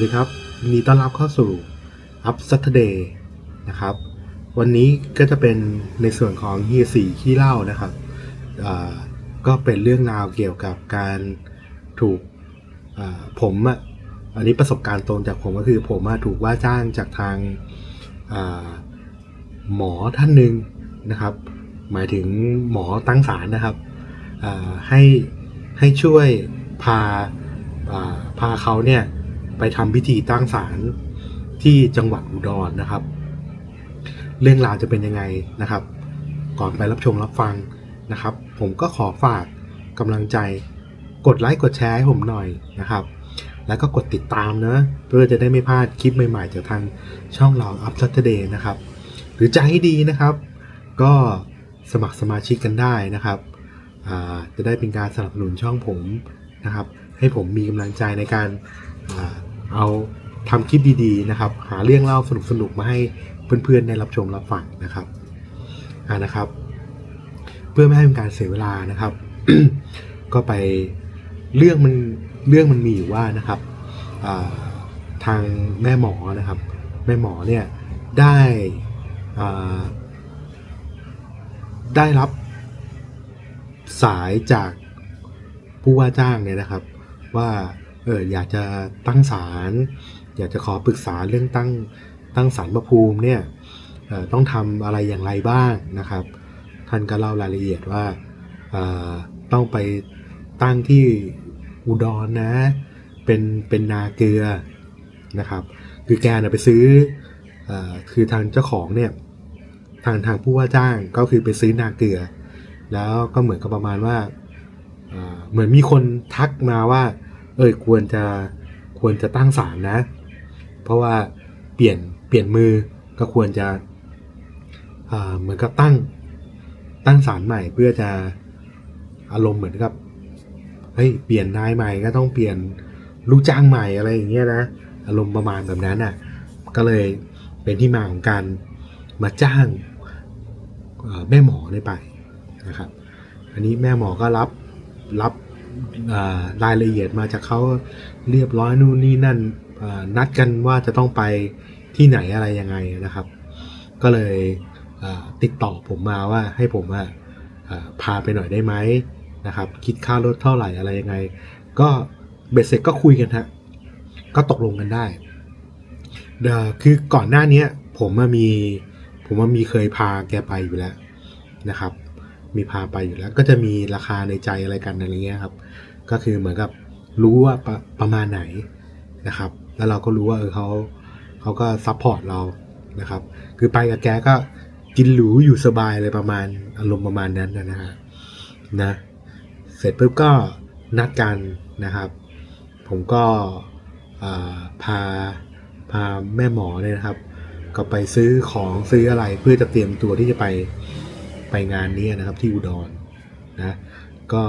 สดีครับยินดีต้อนรับเข้าสู่ Up Saturday นะครับ วันนี้ก็จะเป็นในส่วนของเฮียสีขี้เล่านะครับก็เป็นเรื่องราวเกี่ยวกับการถูกผมอะอันนี้ประสบการณ์ตรงจากผมก็คือผมถูกว่าจ้างจากทางาหมอท่านหนึ่งนะครับ หมายถึงหมอตั้งศาลนะครับให้ให้ช่วยพาาพาเขาเนี่ย ไปทำพิธีตั้งศาลที่จังหวัดอุดรนะครับ เรื่องราวจะเป็นยังไงนะครับ ก่อนไปรับชมรับฟังนะครับ ผมก็ขอฝากกำลังใจกดไลค์กดแชร์ให้ผมหน่อยนะครับ แล้วก็กดติดตามนะเพื่อจะได้ไม่พลาดคลิปใหม่ๆจากทางช่องเรา Up Saturday นะครับ หรือใจดีนะครับ ก็สมัครสมาชิกกันได้นะครับจะได้เป็นการสนับสนุนช่องผมนะครับ ให้ผมมีกำลังใจในการ เอาทำคลิปดีๆนะครับ หาเรื่องเล่าสนุกๆมาให้เพื่อนๆได้รับชมรับฟังนะครับอ่านะครับ เพื่อไม่ให้เป็นการเสียเวลานะครับ ก็ไปเรื่องมันเรื่องมันมีอยู่ว่านะครับทางแม่หมอนะครับ แม่หมอเนี่ยได้ได้รับสายจากผู้ว่าจ้างเนี่ยนะครับ ว่า เอออยากจะตั้งศาลอยากจะขอปรึกษาเรื่องตั้งตั้งศาลพระภูมิเนี่ยต้องทำอะไรอย่างไรบ้างนะครับ ท่านก็เล่ารายละเอียดว่าต้องไปตั้งที่อุดรนะเป็นเป็นนาเกลือนะครับ คือแกนะไปซื้ออคือทางเจ้าของเนี่ยทางทางผู้ว่าจ้างก็คือไปซื้อนาเกลือ แล้วก็เหมือนกับประมาณว่าเหมือนมีคนทักมาว่า เออควรจะควรจะตั้งศาลนะ เพราะว่าเปลี่ยนเปลี่ยนมือก็ควรจะเหมือนกับตั้งตั้งศาลใหม่เพื่อจะอารมณ์เหมือนกับเฮ้ยเปลี่ยนนายใหม่ก็ต้องเปลี่ยนลูกจ้างใหม่อะไรอย่างเงี้ยนะอารมณ์ประมาณแบบนั้นอะก็เลยเป็นที่มาของการมาจ้างแม่หมอเนี่ไปนะครับ อันนี้แม่หมอก็รับรับ รายละเอียดมาจากเขาเรียบร้อยนู่นนี่นั่นนัดกันว่าจะต้องไปที่ไหนอะไรยังไงนะครับ ก็เลยติดต่อผมมาว่าให้ผมาพาไปหน่อยได้ไหมนะครับ คิดค่ารถเท่าไหร่อะไรยังไง ก็เบ็ดเสร็จก็คุยกันฮะก็ตกลงกันได้คือก่อนหน้านี้ผมมามีผมว่ามีเคยพาแกไปอยู่แล้วนะครับ มีพาไปอยู่แล้ว ก็จะมีราคาในใจอะไรกันอะไรเงี้ยครับ ก็คือเหมือนกับรู้ว่าประประมาณไหนนะครับ แล้วเราก็รู้ว่าเออเขาเขาก็ซัพพอร์ตเรานะครับ คือไปกับแกก็กินหรูอยู่สบายเลยประมาณอารมณ์ประมาณนั้นนะฮะนะเสร็จปุ๊บก็นัดกันนะครับ ผมก็อ่าพาพาแม่หมอเนี่ยนะครับ ก็ไปซื้อของซื้ออะไรเพื่อจะเตรียมตัวที่จะไป ไปงานนี้นะครับที่อุดรนะก็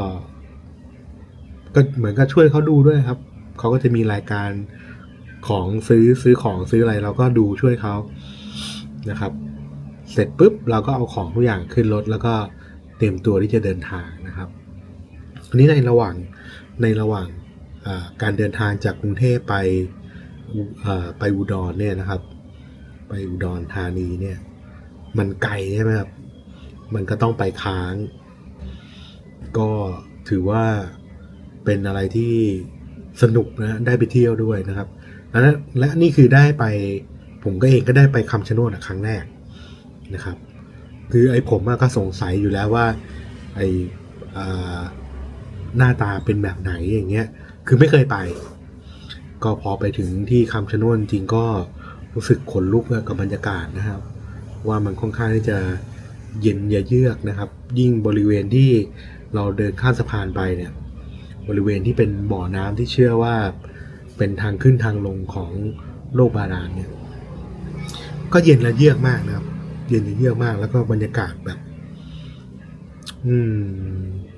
ก็เหมือนกับช่วยเขาดูด้วยครับเขาก็จะมีรายการของซื้อซื้อของซื้ออะไรเราก็ดูช่วยเขานะครับ เสร็จปุ๊บเราก็เอาของทุกอย่างขึ้นรถแล้วก็เตรียมตัวที่จะเดินทางนะครับอันนี้ในระหว่างในระหว่างการเดินทางจากกรุงเทพไปไปอุดรเนี่ยนะครับ ไปอุดรธานีเนี่ย มันไกลใช่ไหมครับ มันก็ต้องไปค้าง ก็ถือว่าเป็นอะไรที่สนุกนะได้ไปเที่ยวด้วยนะครับและและนี่คือได้ไปผมก็เองก็ได้ไปคำชะโนดครั้งแรกนะครับ คือไอ้ผมก็สงสัยอยู่แล้วว่าไอ้หน้าตาเป็นแบบไหนอย่างเงี้ย คือไม่เคยไป ก็พอไปถึงที่คำชะโนดจริงก็รู้สึกขนลุกกับบรรยากาศนะครับ ว่ามันค่อนข้างที่จะ เย็นเยือกนะครับ ยิ่งบริเวณที่เราเดินข้ามสะพานไปเนี่ยบริเวณที่เป็นบ่อน้ำที่เชื่อว่าเป็นทางขึ้นทางลงของโลกบาดาลเนี่ยก็เย็นและเยือกมากนะครับ เย็นและเยือกมาก แล้วก็บรรยากาศแบบ อืม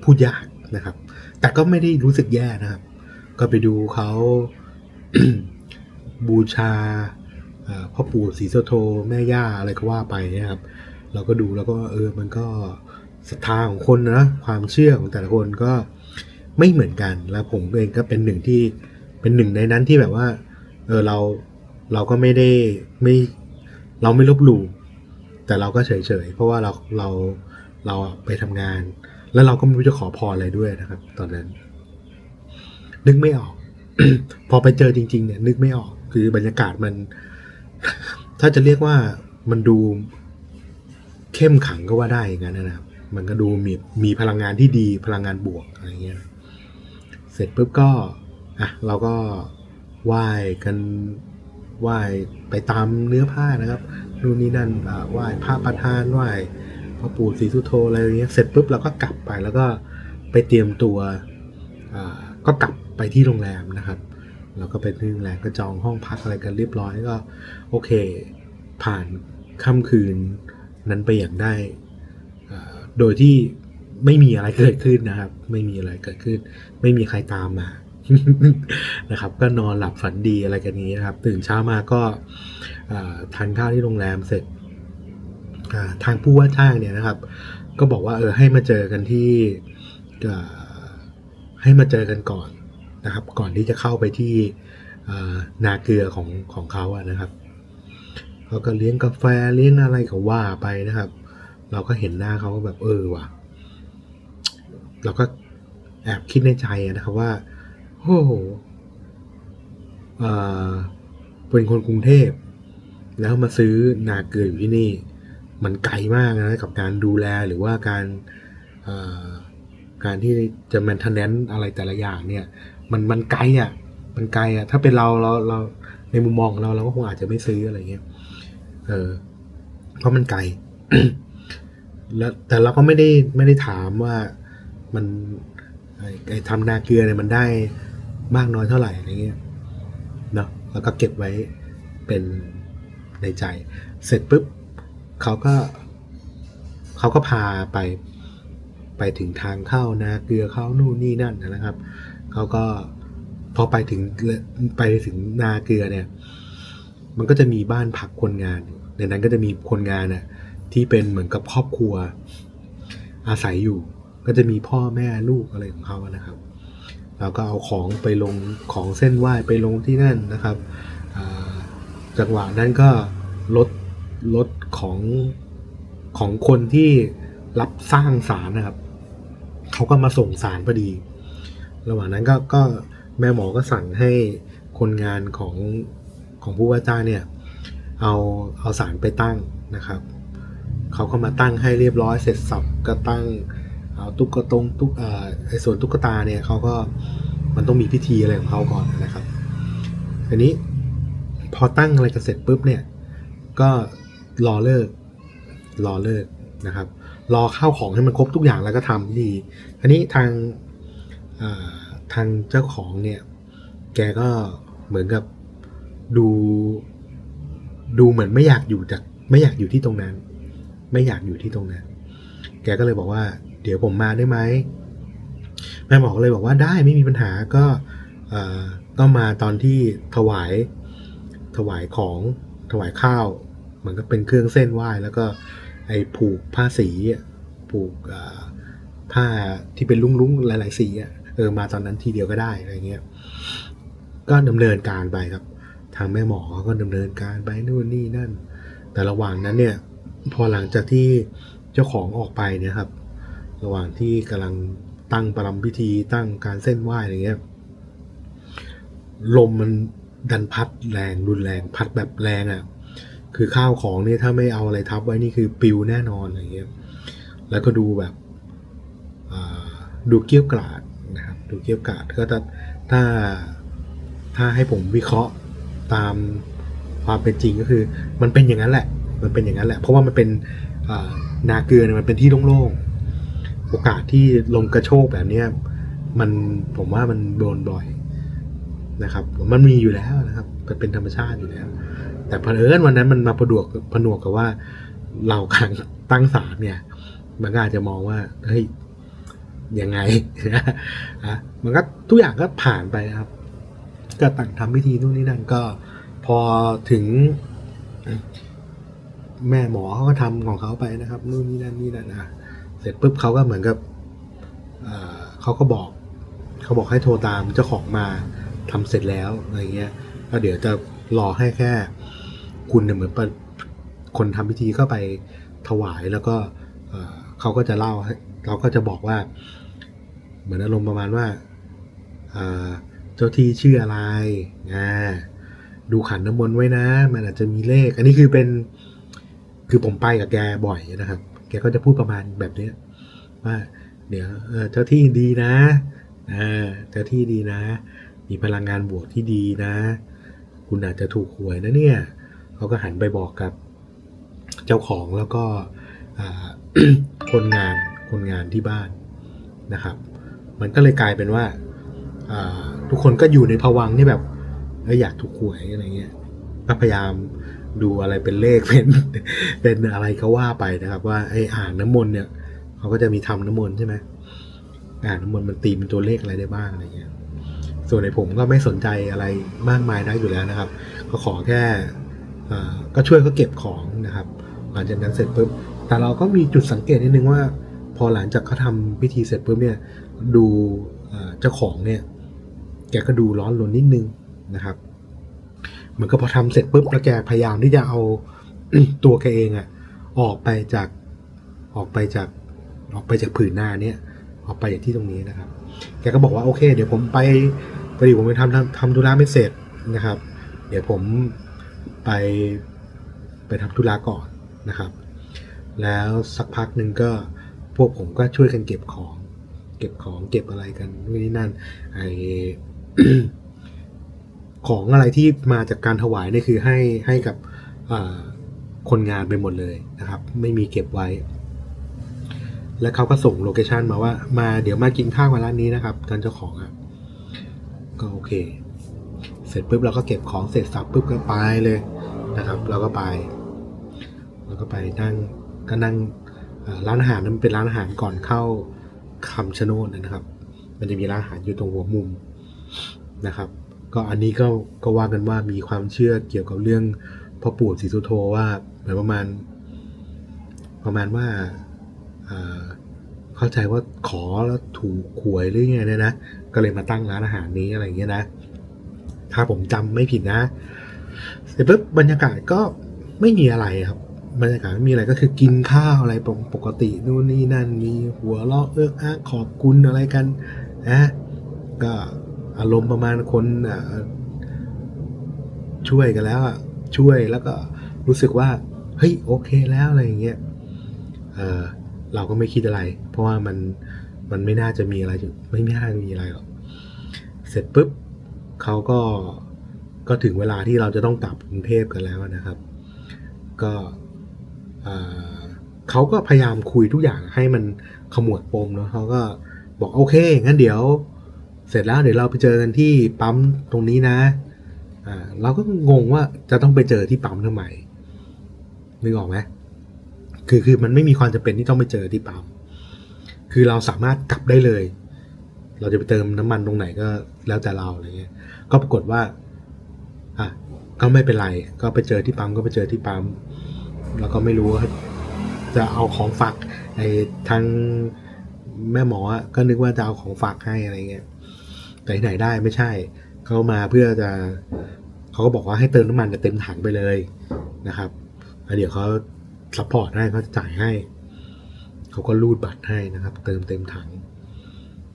พูดยากนะครับ แต่ก็ไม่ได้รู้สึกแย่นะครับ ก็ไปดูเขาบูชาพ่อปู่ศรีสโธแม่ย่าอะไรก็ว่าไปเนะครับ เราก็ดูแล้วก็เออมันก็ศรัทธาของคนนะความเชื่อของแต่ละคนก็ไม่เหมือนกัน แล้วผมเองก็เป็นหนึ่งที่เป็นหนึ่งในนั้นที่แบบว่าเออเราเราก็ไม่ได้ไม่เราไม่ลบหลู่แต่เราก็เฉยๆเพราะว่าเราเราเราไปทำงาน แล้วเราก็ไม่รู้จะขอพรอะไรด้วยนะครับ ตอนนั้น นึกไม่ออก พอไปเจอจริง ๆ เนี่ย นึกไม่ออกคือบรรยากาศมัน ถ้าจะเรียกว่ามันดู เข้มขังก็ว่าได้อย่างนั้นนะครับ มันก็ดูมีมีพลังงานที่ดีพลังงานบวกอะไรเงี้ย เสร็จปุ๊บก็อะเราก็ไหว้กันไหว้ไปตามเนื้อผ้านะครับนู่นนี่นั่นอ่าไหว้พระประธานไหว้พ่อปู่ศรีสุโธอะไรอย่างเงี้ย เสร็จปุ๊บเราก็กลับไปแล้วก็ไปเตรียมตัวอ่าก็กลับไปที่โรงแรมนะครับเราก็ไปที่โรงแรมก็จองห้องพักอะไรกันเรียบร้อยก็ โอเค ผ่านค่ำคืน นั้นไปอย่างได้ โดยที่ไม่มีอะไรเกิดขึ้นนะครับ ไม่มีอะไรเกิดขึ้น ไม่มีใครตามมานะครับ ก็นอนหลับฝันดีอะไรกันนี้นะครับ ตื่นเช้ามาก็ทานข้าวที่โรงแรมเสร็จทางผู้ว่าจ้างเนี่ยนะครับ ก็บอกว่าเออให้มาเจอกันที่ให้มาเจอกันก่อนนะครับ ก่อนที่จะเข้าไปที่นาเกลือของของเขาอะนะครับ เขาก็เลี้ยงกาแฟเลี้ยงอะไรก็ว่าไปนะครับ เราก็เห็นหน้าเขาก็แบบเออว่ะ เราก็แอบคิดในใจนะครับว่าโอ้โหเป็นคนกรุงเทพ แล้วมาซื้อนาเกลืออยู่ที่นี่ มันไกลมากนะกับการดูแลหรือว่าการการที่จะแมนเทนแนนอะไรแต่ละอย่างเนี่ย มันมันไกลอะ มันไกลอะ ถ้าเป็นเราเราเราในมุมมองของเราเราก็คงอาจจะไม่ซื้ออะไรเงี้ย เออ เพราะมันไกลแล้วแต่เราก็ไม่ได้ไม่ได้ถามว่ามันไอ้ทำนาเกลือเนี่ยมันได้มากน้อยเท่าไหร่อะไรเงี้ยเนาะแล้วก็เก็บไว้เป็นในใจ เสร็จปุ๊บเขาก็เขาก็พาไปไปถึงทางเข้านาเกลือเข้านู่นนี่นั่นนะครับเขาก็พอไปถึงไปถึงนาเกลือเนี่ย มันก็จะมีบ้านพักคนงาน ในนั้นก็จะมีคนงานน่ะที่เป็นเหมือนกับครอบครัว อาศัยอยู่ ก็จะมีพ่อแม่ลูกอะไรของเขานะครับ เราก็เอาของไปลงของเส้นไหว้ไปลงที่นั่นนะครับจังหวะนั้นก็รถรถของของคนที่รับสร้างสารนะครับ เขาก็มาส่งสารพอดี ระหว่างนั้นก็ก็แม่หมอก็สั่งให้คนงานของ ของผู้ว่าจ้างเนี่ยเอาเอาสารไปตั้งนะครับเขาก็มาตั้งให้เรียบร้อยเสร็จสับก็ตั้งเอาตุ๊กตงตุ๊กเอ่อไอ้ส่วนตุ๊กตาเนี่ยเขาก็มันต้องมีพิธีอะไรของเขาก่อนนะครับทีนี้พอตั้งอะไรกันเสร็จปุ๊บเนี่ยก็รอเลิกรอเลิกนะครับ รอข้าวของให้มันครบทุกอย่างแล้วก็ทำพิธีอันนี้ทางาทางเจ้าของเนี่ยแกก็เหมือนกับ ดู ดูเหมือนไม่อยากอยู่จาก ไม่อยากอยู่ที่ตรงนั้น ไม่อยากอยู่ที่ตรงนั้น แกก็เลยบอกว่า เดี๋ยวผมมาได้ไหมแม่หมอก็เลยบอกว่าได้ไม่มีปัญหาก็เอ่อก็มาตอนที่ถวายถวายของถวายข้าวเหมือนกับเป็นเครื่องเส้นไหว้แล้วก็ไอ้ผูกผ้าสีผูกผ้าที่เป็นลุ้งๆหลาย ๆ สีเออมาตอนนั้นทีเดียวก็ได้อะไรเงี้ยก็ดำเนินการไปครับ ทางแม่หมอก็ดำเนินการไปนู่นนี่นั่น แต่ระหว่างนั้นเนี่ย พอหลังจากที่เจ้าของออกไปเนี่ยครับ ระหว่างที่กำลังตั้งประลำพิธีตั้งการเส้นไหว้อะไรเงี้ย ลมมันดันพัดแรงรุนแรงพัดแบบแรงอะ่ะ คือข้าวของเนี่ยถ้าไม่เอาอะไรทับไว้นี่คือปิวแน่นอนอะไรเงี้ย แล้วก็ดูแบบดูเกี้ยวกราดนะครับ ดูเกี้ยวกราดก็ถ้าถ้าถ้าให้ผมวิเคราะห์ ตามความเป็นจริงก็คือ มันเป็นอย่างนั้นแหละ มันเป็นอย่างนั้นแหละ เพราะว่ามันเป็นนาเกลือมันเป็นที่โล่งๆ โอกาสที่ลมกระโชกแบบเนี้ยมันผมว่ามันโดนบ่อยนะครับ มันมีอยู่แล้วนะครับมันเป็นธรรมชาติอยู่แล้ว แต่เอิญวันนั้นมันมาประดวกผนวกกับว่า เรากำลังตั้งศาลเนี่ย มันก็อาจจะมองว่าเฮ้ยยังไงนะมันก็ทุกอย่างก็ผ่านไปครับ ก็ตั้งทำพิธีนู่นนี่นั่นก็ พอถึง แม่หมอเขาก็ทำของเขาไปนะครับนู่นนี่นั่นนี่นั่นนะเสร็จปุ๊บเขาก็เหมือนกับเขาก็บอก เขาบอกให้โทรตามเจ้าของมาทำเสร็จแล้วอะไรเงี้ยแล้วเดี๋ยวจะรอให้แค่ คุณเนี่ยเหมือนคนทำพิธีเข้าไปถวายแล้วก็เขาก็จะเล่าเราก็จะบอกว่า เหมือนอารมณ์ประมาณว่า เจ้าที่ชื่ออะไรอ่าดูขันน้ำมนต์ไว้นะ มันอาจจะมีเลข อันนี้คือเป็น คือผมไปกับแกบ่อยนะครับ แกก็จะพูดประมาณแบบเนี้ยว่าเดี๋ยวเจ้าที่ดีนะเจ้าที่ดีนะ มีพลังงานบวกที่ดีนะ คุณอาจจะถูกหวยนะเนี่ยเขาก็หันไปบอกกับเจ้าของแล้วก็คนงานคนงานที่บ้านนะครับ มันก็เลยกลายเป็นว่า ทุกคนก็อยู่ในภวังค์ที่แบบเอยอยากถูกหวยอะไรเงี้ยก็พยายามดูอะไรเป็นเลขเป็นเป็นอะไรก็ว่าไปนะครับ ว่าไอ้อ่างน้ำมนต์เนี่ยเขาก็จะมีทำน้ำมนต์ใช่ไหมอ่างน้ำมนต์มันตีเป็นตัวเลขอะไรได้บ้างอะไรเงี้ยส่วนในผมก็ไม่สนใจอะไรมากมายนักอยู่แล้วนะครับ ก็ขอแค่ก็ช่วยเขาเก็บของนะครับ หลังจากนั้นเสร็จปุ๊บแต่เราก็มีจุดสังเกตนิดนึงว่า พอหลังจากเขาทำพิธีเสร็จปุ๊บเนี่ยดูเจ้าของเนี่ย แกก็ดูร้อนรนนิดนึงนะครับเหมือนก็พอทำเสร็จปุ๊บแล้วแกพยายามที่จะเอาตัวแกเองอะออกไปจากออกไปจากออกไปจากผืนหน้าเนี่ยออกไปจากที่ตรงนี้นะครับ แกก็บอกว่าโอเค เดี๋ยวผมไปพอดีผมไปทำทำทำธุระไม่เสร็จนะครับ เดี๋ยวผมไปไปทำธุระก่อนนะครับ แล้วสักพักหนึ่งก็พวกผมก็ช่วยกันเก็บของ เก็บของเก็บอะไรกันนู่นนี่นั่นไอ ของอะไรที่มาจากการถวายนี่คือให้ให้กับคนงานไปหมดเลยนะครับ ไม่มีเก็บไว้ แล้วเขาก็ส่งโลเคชันมาว่ามาเดี๋ยวมากินข้าวกันร้านนี้นะครับท่านเจ้าของอะก็โอเค เสร็จปุ๊บเราก็เก็บของเสร็จสับปุ๊บก็ไปเลยนะครับ เราก็ไปเราก็ไปนั่งก็นั่งร้านอาหารนั้นเป็นร้านอาหารก่อนเข้าคำชะโนดนะครับ มันจะมีร้านอาหารอยู่ตรงหัวมุม นะครับ ก็อันนี้ก็ก็ว่ากันว่ามีความเชื่อเกี่ยวกับเรื่องพ่อปู่ศรีสุโธว่าเหมือนประมาณ ประมาณว่าเข้าใจว่าขอแล้วถูกหวยหรือไงเนี่ยนะก็เลยมาตั้งร้านอาหารนี้อะไรอย่างเงี้ยนะ ถ้าผมจำไม่ผิดนะเสร็จปุ๊บบรรยากาศก็ไม่มีอะไรครับบรรยากาศไม่มีอะไรก็คือกินข้าวอะไรปกตินู่นนี่นั่นมีหัวเราะเอื้ออ้างขอบคุณอะไรกันนะก็ อารมณ์ประมาณคนช่วยกันแล้วอะช่วยแล้วก็รู้สึกว่าเฮ้ยโอเคแล้วอะไรอย่างเงี้ยเเราก็ไม่คิดอะไร เพราะว่ามันมันไม่น่าจะมีอะไรอยู่ไม่น่าจะมีอะไรหรอกเสร็จปุ๊บเขาก็ก็ถึงเวลาที่เราจะต้องกลับกรุงเทพกันแล้วนะครับ ก็เอ่อเขาก็พยายามคุยทุกอย่างให้มันขมวดปมเนาะเขาก็บอกโอเคงั้นเดี๋ยว เสร็จแล้วเดี๋ยวเราไปเจอกันที่ปั๊มตรงนี้นะอ่าเราก็งงว่าจะต้องไปเจอที่ปั๊มทำไมนึกออกไหมคือคือมันไม่มีความจำเป็นที่ต้องไปเจอที่ปั๊มคือเราสามารถกลับได้เลย เราจะไปเติมน้ำมันตรงไหนก็แล้วแต่เราอะไรเงี้ย ก็ปรากฏว่าอะก็ไม่เป็นไร ก็ไปเจอที่ปั๊มก็ไปเจอที่ปั๊มแล้วก็ไม่รู้ว่าจะเอาของฝากไอ้ทางแม่หมอก็นึกว่าจะเอาของฝากให้อะไรเงี้ย แต่ไหนได้ไม่ใช่ เขามาเพื่อจะเขาก็บอกว่าให้เติมน้ำมันเต็มถังไปเลยนะครับแล้วเดี๋ยวเขาซัพพอร์ตให้เขาจะจ่ายให้ เขาก็รูดบัตรให้นะครับ เติมเต็มถัง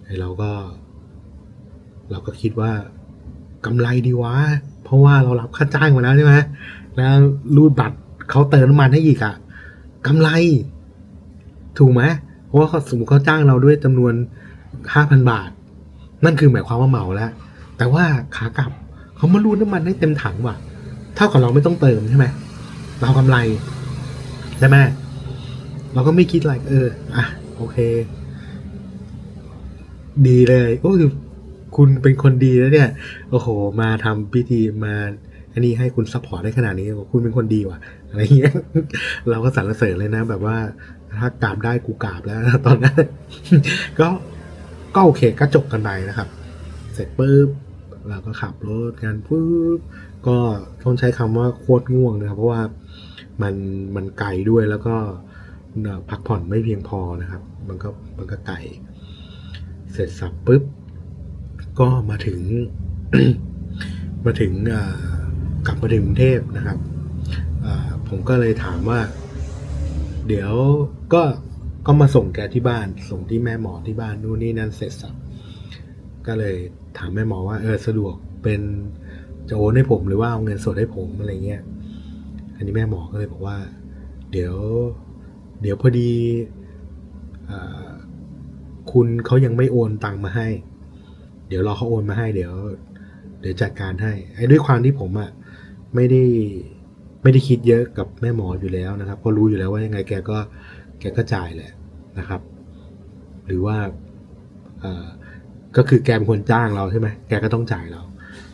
ไอ้เราก็ เราก็คิดว่ากำไรดีวะ เพราะว่าเรารับค่าจ้างมาแล้วใช่ไหมแล้วรูดบัตรเขาเติมน้ำมันให้อีกอะกำไร ถูกไหมเพราะว่าเขาสมมติเขาจ้างเราด้วยจำนวนห้าพันบาท นั่นคือหมายความว่าเมาแล้ว แต่ว่าขากลับเขามารูดน้ำมันให้เต็มถังว่ะ เท่ากับเราไม่ต้องเติมใช่ไหม เรากำไรใช่ไหมเราก็ไม่คิดอะไรเออ อะ โอเค ดีเลยก็คือคุณเป็นคนดีแล้วเนี่ย โอ้โห มาทำพิธีมาอันนี้ให้คุณซัพพอร์ตได้ขนาดนี้คุณเป็นคนดีว่ะ อะไรเงี้ย เราก็สรรเสริญเลยนะ แบบว่าถ้ากราบได้กูกราบแล้วตอนนั้นก็ ก็โอเคก็จบกันไปนะครับ เสร็จปุ๊บเราก็ขับรถกันปุ๊บก็ต้องใช้คำว่าโคตรง่วงนะครับ เพราะว่ามันมันไกลด้วยแล้วก็พักผ่อนไม่เพียงพอนะครับ มันก็มันก็ไกลเสร็จสับปุ๊บก็มาถึง มาถึงกลับมาถึงกรุงเทพนะครับผมก็เลยถามว่า เดี๋ยวก็ ก็มาส่งแกที่บ้าน ส่งที่แม่หมอที่บ้านนู่นนี่นั่นเสร็จสับก็เลยถามแม่หมอว่าเออสะดวกเป็นจะโอนให้ผมหรือว่าเอาเงินสดให้ผมอะไรเงี้ย อันนี้แม่หมอก็เลยบอกว่า เดี๋ยว เดี๋ยวพอดีอคุณเขายังไม่โอนตังมาให้ เดี๋ยวรอเขาโอนมาให้เดี๋ยว เดี๋ยวจัดการให้ไอ้ด้วยความที่ผมอะ่ะไม่ได้ไม่ได้คิดเยอะกับแม่หมออยู่แล้วนะครับเพราะรู้อยู่แล้วว่ายังไงแกก็ แกก็จ่ายแหละนะครับ หรือว่าก็คือแกเป็นคนจ้างเราใช่ไหมแกก็ต้องจ่ายเรา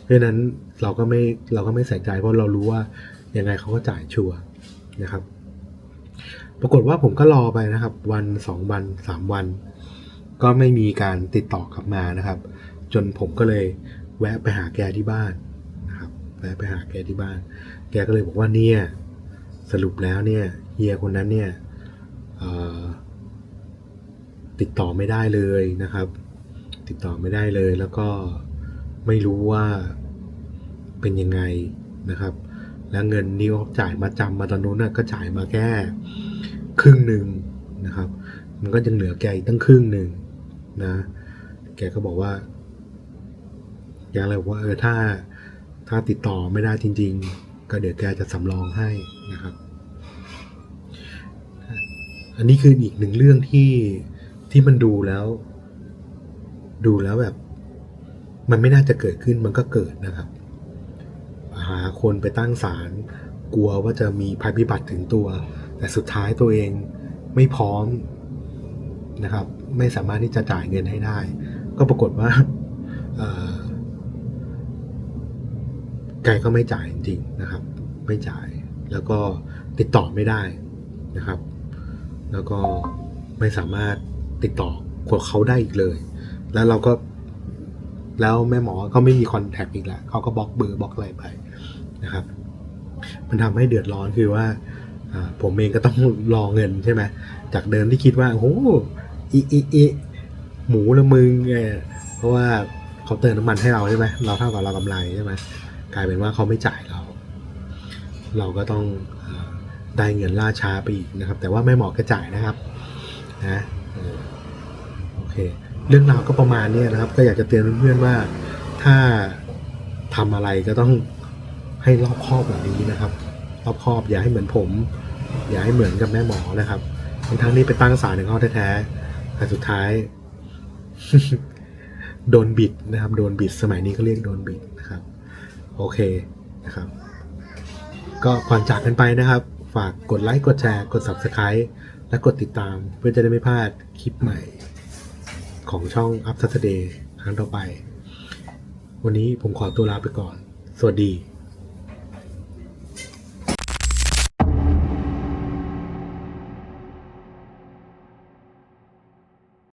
เพราะนั้นเราก็ไม่เราก็ไม่ใส่ใจเพราะเรารู้ว่ายังไงเขาก็จ่ายชัวร์นะครับ ปรากฏว่าผมก็รอไปนะครับ วันสองวันสามวัน ก็ไม่มีการติดต่อกลับมานะครับ จนผมก็เลยแวะไปหาแกที่บ้านนะครับ แวะไปหาแกที่บ้าน แกก็เลยบอกว่าเนี่ย สรุปแล้วเนี่ยเฮียคนนั้นเนี่ย ติดต่อไม่ได้เลยนะครับ ติดต่อไม่ได้เลยแล้วก็ไม่รู้ว่าเป็นยังไงนะครับ แล้วเงินนี่เขาจ่ายมาจำมาตอนนู้นก็จ่ายมาแค่ครึ่งหนึ่งนะครับ มันก็ยังเหลือแกอีกตั้งครึ่งหนึ่งนะ แกก็บอกว่าแกเลยบอกว่าเออถ้าถ้าติดต่อไม่ได้จริง ๆ ก็เดี๋ยวแกจะสำรองให้นะครับ อันนี้คืออีกหนึ่งเรื่องที่ที่มันดูแล้ว ดูแล้วแบบ มันไม่น่าจะเกิดขึ้นมันก็เกิดนะครับ หาคนไปตั้งศาลกลัวว่าจะมีภัยพิบัติถึงตัว แต่สุดท้ายตัวเองไม่พร้อมนะครับ ไม่สามารถที่จะจ่ายเงินให้ได้ ก็ปรากฏว่าเอ่อแกก็ไม่จ่ายจริงๆนะครับ ไม่จ่ายแล้วก็ติดต่อไม่ได้นะครับ แล้วก็ไม่สามารถติดต่อกับเขาได้อีกเลย แล้วเราก็ แล้วแม่หมอก็ไม่มีคอนแทคอีกแล้วเขาก็บล็อกเบอร์บล็อกอะไรไปนะครับ มันทำให้เดือดร้อนคือว่าผมเองก็ต้องรอเงินใช่ไหมจากเดิมที่คิดว่าโอ้โหอีอีอีหมูละมึงเพราะว่าเขาเติมน้ำมันให้เราใช่ไหมเราเท่ากับเรากำไรใช่ไหมกลายเป็นว่าเขาไม่จ่ายเรา เราก็ต้องอ ได้เงินล่าช้าไปอีกนะครับ แต่ว่าแม่หมอก็จ่ายนะครับนะโอเคเรื่องราวก็ประมาณนี้นะครับ ก็อยากจะเตือนเพื่อนๆว่าถ้าทำอะไรก็ต้องให้รอบคอบแบบนี้นะครับ รอบคอบอย่าให้เหมือนผม อย่าให้เหมือนกับแม่หมอนะครับทั้งทั้งๆที่ไปตั้งศาลถึงเขาแท้ๆแต่สุดท้ายโดนบิดนะครับ โดนบิดสมัยนี้ก็เรียกโดนบิดนะครับ โอเคนะครับ ก็ก่อนจากกันไปนะครับ ฝากกดไลค์กดแชร์กด subscribe และกดติดตามเพื่อจะได้ไม่พลาดคลิปใหม่ ของช่อง Up Saturday ครั้งต่อไป วันนี้ผมขอตัวลาไปก่อน สวัสดี